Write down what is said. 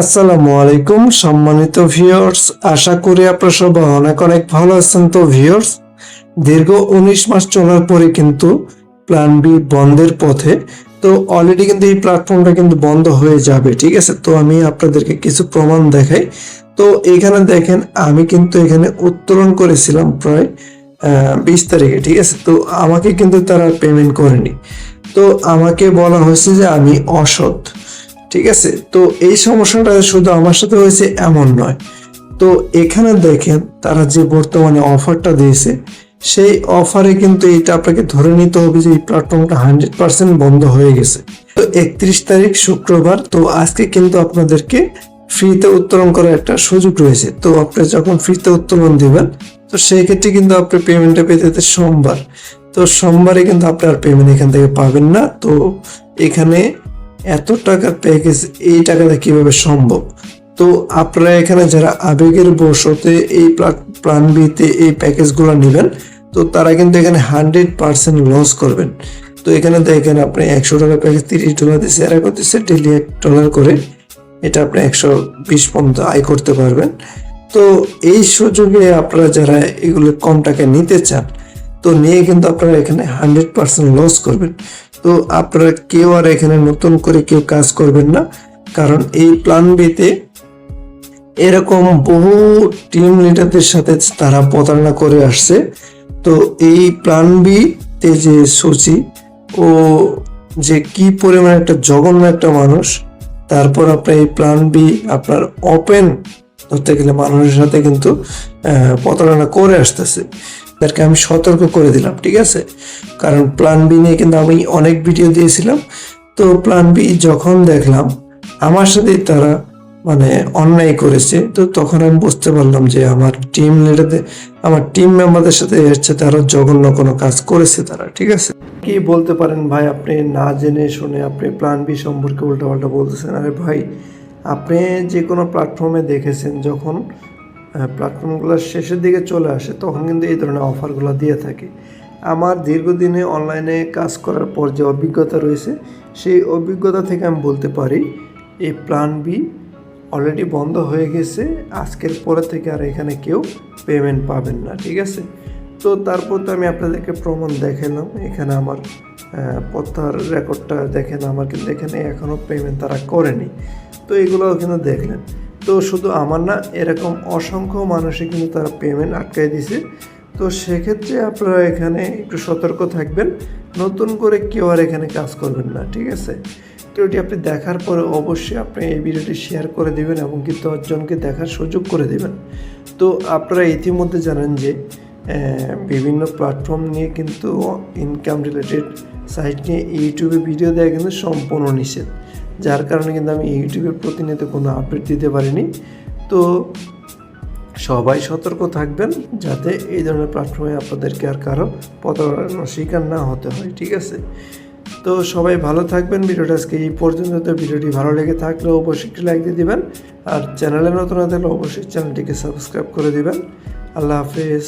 আসসালামু আলাইকুম, সম্মানিত ভিউয়ার্স আশা করি আপনারা সবাই অনেক অনেক ভালো আছেন। তো ভিউয়ার্স দীর্ঘ উনিশ মাস চলার পরে কিন্তু প্ল্যান বি বন্ধের পথে, তো অলরেডি কিন্তু এই প্ল্যাটফর্মটা কিন্তু বন্ধ হয়ে যাবে, ঠিক আছে? তো আমি আপনাদেরকে কিছু প্রমাণ দেখাই। তো এখানে দেখেন, আমি কিন্তু এখানে উত্তোলন করেছিলাম প্রায় বিশ তারিখে, ঠিক আছে? তো আমাকে কিন্তু তারা পেমেন্ট করেনি। তো আমাকে বলা হয়েছে যে আমি অসৎ। ঠিক আছে? তো এই সমস্যাটা শুধু আমার সাথে হয়েছে এমন নয়। তো এখানে দেখেন, তারা যে বর্তমানে অফারটা দিয়েছে, সেই অফারে কিন্তু এটা আপনাকে ধরে নিতে হবে যে এই প্ল্যাটফর্মটা হান্ড্রেড পার্সেন্ট বন্ধ হয়ে গেছে। তো একত্রিশ তারিখ শুক্রবার, তো আজকে কিন্তু আপনাদেরকে ফ্রিতে উত্তোলন করার একটা সুযোগ রয়েছে। তো আপনি যখন ফ্রিতে উত্তোলন দিবেন, তো সেই ক্ষেত্রে কিন্তু আপনি পেমেন্টটা পেতে সোমবার। তো সোমবারে কিন্তু আপনার পেমেন্ট এখান থেকে পাবেন না। তো এখানে এত টাকার প্যাকেজ এই টাকাটা কীভাবে সম্ভব? তো আপনারা এখানে যারা আবেগের বসতে এই প্ল্যান বিতে এই প্যাকেজগুলো নেবেন, তো তারা কিন্তু এখানে হান্ড্রেড পার্সেন্ট লস করবেন। তো এখানে দেখেন আপনি একশো টাকার প্যাকেজ তিরিশ ডলার দিচ্ছে এরা করতেছে ডেলি এক ডলার করে। এটা আপনি একশো বিশ পর্যন্ত আয় করতে পারবেন। তো এই সুযোগে আপনারা যারা এগুলো কম টাকা নিতে চান, তো নিয়ে কিন্তু আপনারা এখানে হান্ড্রেড পার্সেন্ট লস করবেন। তো আপনারা কেউ আর এখানে নতুন করে কেউ কাজ করবেন না, কারণ এই প্ল্যান বিতে এরকম বহু টিম লিডারদের সাথে তারা প্রতারণা করে আসছে। তো এই প্ল্যান বি তে যে সূচি, ও যে কি পরিমাণ একটা জঘন্য একটা মানুষ, তারপর আপনার এই প্ল্যান বি আপনার ওপেন ধরতে গেলে মানুষের সাথে কিন্তু প্রতারণা করে আসতেছে। তাদেরকে আমি সতর্ক করে দিলাম, ঠিক আছে? কারণ প্ল্যান বি নিয়ে কিন্তু আমি অনেক ভিডিও দিয়েছিলাম। তো প্ল্যান বি যখন দেখলাম, আমার সাথেই তারা মানে অন্যায় করেছে, তো তখন আমি বুঝতে পারলাম যে আমার টিম লিডারদের আমার টিম মেম্বারদের সাথে এর সাথে আরও জঘন্য কোনো কাজ করেছে তারা, ঠিক আছে? কি বলতে পারেন ভাই আপনি? না জেনে শুনে আপনি প্ল্যান বি সম্পর্কে উল্টাপাল্টা বলতেছেন। আরে ভাই, আপনি যে কোনো প্ল্যাটফর্মে দেখেছেন যখন প্ল্যাটফর্মগুলো শেষের দিকে চলে আসে তখন কিন্তু এই ধরনের অফারগুলো দিয়ে থাকে। আমার দীর্ঘদিনে অনলাইনে কাজ করার পর যে অভিজ্ঞতা রয়েছে সেই অভিজ্ঞতা থেকে আমি বলতে পারি এই প্ল্যান বি অলরেডি বন্ধ হয়ে গেছে আজকের পরে থেকে আর এখানে কেউ পেমেন্ট পাবেন না ঠিক আছে? তো তারপর তো আমি আপনাদেরকে প্রমাণ দেখালাম এখানে আমার আহ, পত্তার রেকর্ডটা দেখেন আমার কিন্তু এখানে এখনও পেমেন্ট তারা করেনি। তো এগুলোও কিন্তু দেখলেন। তো শুধু আমার না, এরকম অসংখ্য মানুষই কিন্তু তারা পেমেন্ট আটকাই দিছে। তো সেক্ষেত্রে আপনারা এখানে একটু সতর্ক থাকবেন, নতুন করে কেউ আর এখানে কাজ করবেন না, ঠিক আছে? ভিডিওটি আপনি দেখার পরে অবশ্যই আপনি এই ভিডিওটি শেয়ার করে দিবেন এবং কি দশজনকে দেখার সুযোগ করে দেবেন। তো আপনারা ইতিমধ্যে জানেন যে বিভিন্ন প্ল্যাটফর্ম নিয়ে কিন্তু ইনকাম রিলেটেড সাইট নিয়ে ইউটিউবে ভিডিও দেওয়া কিন্তু সম্পূর্ণ নিষেধ। যার কারণে কিন্তু আমি ইউটিউবের প্রতিনিয়ত কোনো আপডেট দিতে পারিনি। তো সবাই সতর্ক থাকবেন যাতে এই ধরনের প্ল্যাটফর্মে আপনাদেরকে আর কারও প্রতারণার শিকার না হতে হয়, ঠিক আছে? তো সবাই ভালো থাকবেন, ভিডিওটা আজকে এই পর্যন্ত। তো ভিডিওটি ভালো লেগে থাকলে অবশ্যই একটি লাইক দিয়ে দিবেন। আর চ্যানেলে নতুন না থাকলে অবশ্যই চ্যানেলটিকে সাবস্ক্রাইব করে দেবেন। আল্লাহ হাফেজ।